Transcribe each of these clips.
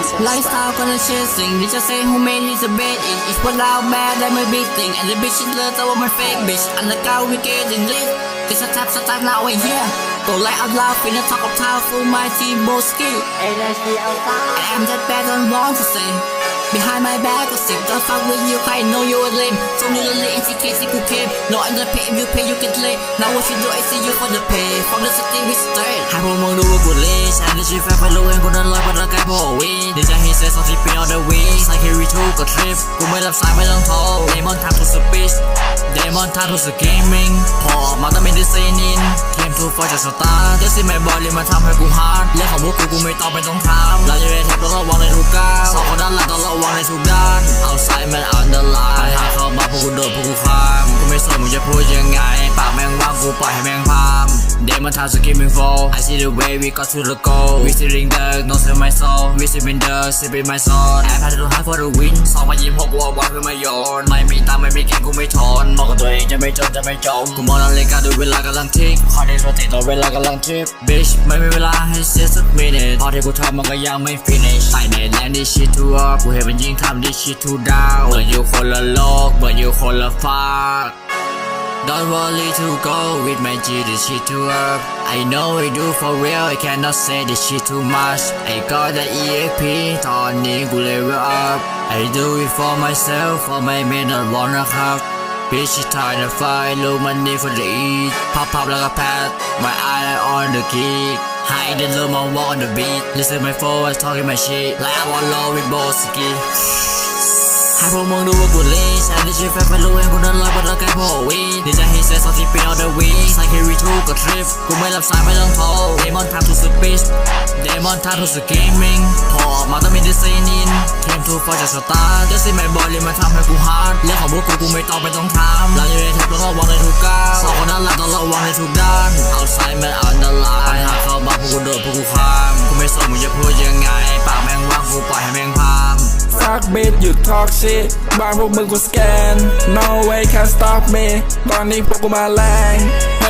Lifestyle gonna chasing They just say who made his a bed It is put out bad that my big thing And the bitch is love that my fake bitch. And the guy we getting lit Cause I tap so time now we here Go like I'm in the top of town for my team both skill I am that bad and wrong to say Behind my back, I say don't fuck with you, I know you're a lame. So you the late in case you came. No, I'm the pay, if you pay, you get late. Now what you do, I see you for the pay. From the city we start. ให้พวกมึงรู้ว่ากูเล่นฉันได้ชื่อแฟนพะโล้ เองกูนั้นลอยบนร่างกายพอวินดีใจให้เซสองที่ปีออเดอะวีใส่แครีทูกับทริปกูไม่รับสายไม่ต้องโทรเดมอนทำทุกสปีชเดมอนทำทุกสเกมมิ่งพอออกมาต้องเป็นดิสนินเกมทูฟอร์จากสตาร์เดซี่แมบอลเลยมาทำให้กูฮาร์ดเรื่องของพวกกูกูไม่ต้องไปต้องทำเราจะได้แทบต้องระวังในทุกก้าวสองคนด้านหลังต้องระวังในทุกด้านเอาไซด์มันอันเดอร์ไลน์ถ้าเข้ามาพวกกูโดดพวกกูข้ามกูไม่สนมึงจะพูดยังไงปากแม่งว่างกูปล่อยให้แม่ง พาม Demon time screaming for I see the way we got to the goal We sitting there no sell my soul We sipping the sipping my soul I had to hard for the win 2026วัววันเพื่อมาโยนไม่มีตังไม่มีเกมกูไม่ทนบอกกับตัวเองจะไม่จนจะไม่จมกูมองนาฬิกาดูเวลากำลังทิกคอยในสติต่อเวลากำลังทิป Bitch ไม่มีเวลาให้เสียสัก minute พอที่กูทำมันก็ยังไม่ finish ใส่ในแลนด์ดิชิทูอัพกูเห็นมันยิ่งทำดิชิทูดาวเหมือนอยู่คนละโลกเหมือนอยู่คนละฟา Don't worry to go with my G, this shit too up. I know I do for real, I cannot say this shit too much. I got the EAP, Tony, good level up. I do it for myself, for my men, I wanna hug. Bitch, it's time to fight, low money for the eat. Pop up like a pad, my eye on the key. Hide the low, my walk on the beat. Listen, my phone, I talking my shit. Like I want low with Boski. ให้พวกมึงดูว่ากูเล่นฉันได้ชื่อแฟนพะโล้เองกูนั้นลอยบนร่างกายพอวินดีใจให้เซสองที่ปีออเดอะวีใส่แครีทูกับทริปกูไม่รับสายไม่ต้องโทรเดมอนทำทุกสปีชเดมอนทำทุกสเกมมิ่งพอออกมาต้องมีดิสนินเกมทูฟอร์จากสตาร์เดซี่แมนบอลเลยมาทำให้กูฮาร์ดเรื่องของพวกกูกูไม่ต้องไปต้องทำเราอยู่ในแท็บต้องระวังในทุกก้าวสองคนด้านหลังต้องระวังในทุกด้านเอาไซด์มันอันเดอร์ไลน์ถ้าเข้ามาพวกกูโดดพวกกูข้ามกูไม่สนมึงจะพูดยังไงปากแม่งว่างกูปล่อยให้แม่งพาม Fuck bitch you talk shit บ้านพวกมึงกูสแกน No way can stop me ตอนนี้พวกกูมาแรง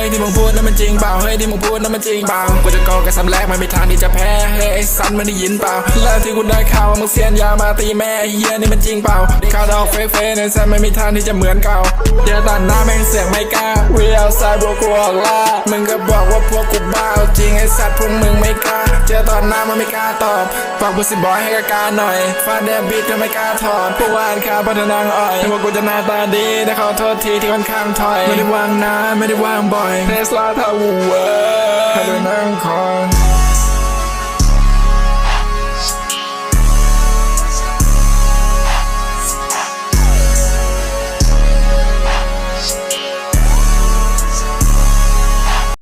ฮ้ยที่มึงพูดนั้นมันจริงเปล่าเฮ้ยที่มึงพูดนั้นมันจริงเปล่ากูจะกอกับสำแรกไม่มีทางที่จะแพ้เฮ้ยไอ้สันมันได้ยินเปล่าแล้วที่กูได้ข่าวว่ามึงเสียนยามาตีแม่เฮียนี่มันจริงเปล่าข่าวดอกเฟกเฟกในสันไม่มีทางที่จะเหมือนเก่าเจอตอนหน้าแม่งเสียงไม่กล้า We outside พวกกูออกล่ามึงก็บอกว่าพวกกูบ้าเอาจริงไอ้สัตว์พวกมึงไม่กล้าเจอตอนหน้ามันไม่กล้าตอบฝากบุษบอยให้กกล้าหน่อยฟาดแดบบีทก็ไม่กล้าถอดผู้วานข้าพัฒนางอ่อยว่ากูจะหน้าตาดีแต่ขอโทษทีที่ค่อนข้างถอยไม่ได้วางนานไม่ได้วางบ่อยเทสลาทาวูเวอร์ให้ไปนั่งคอน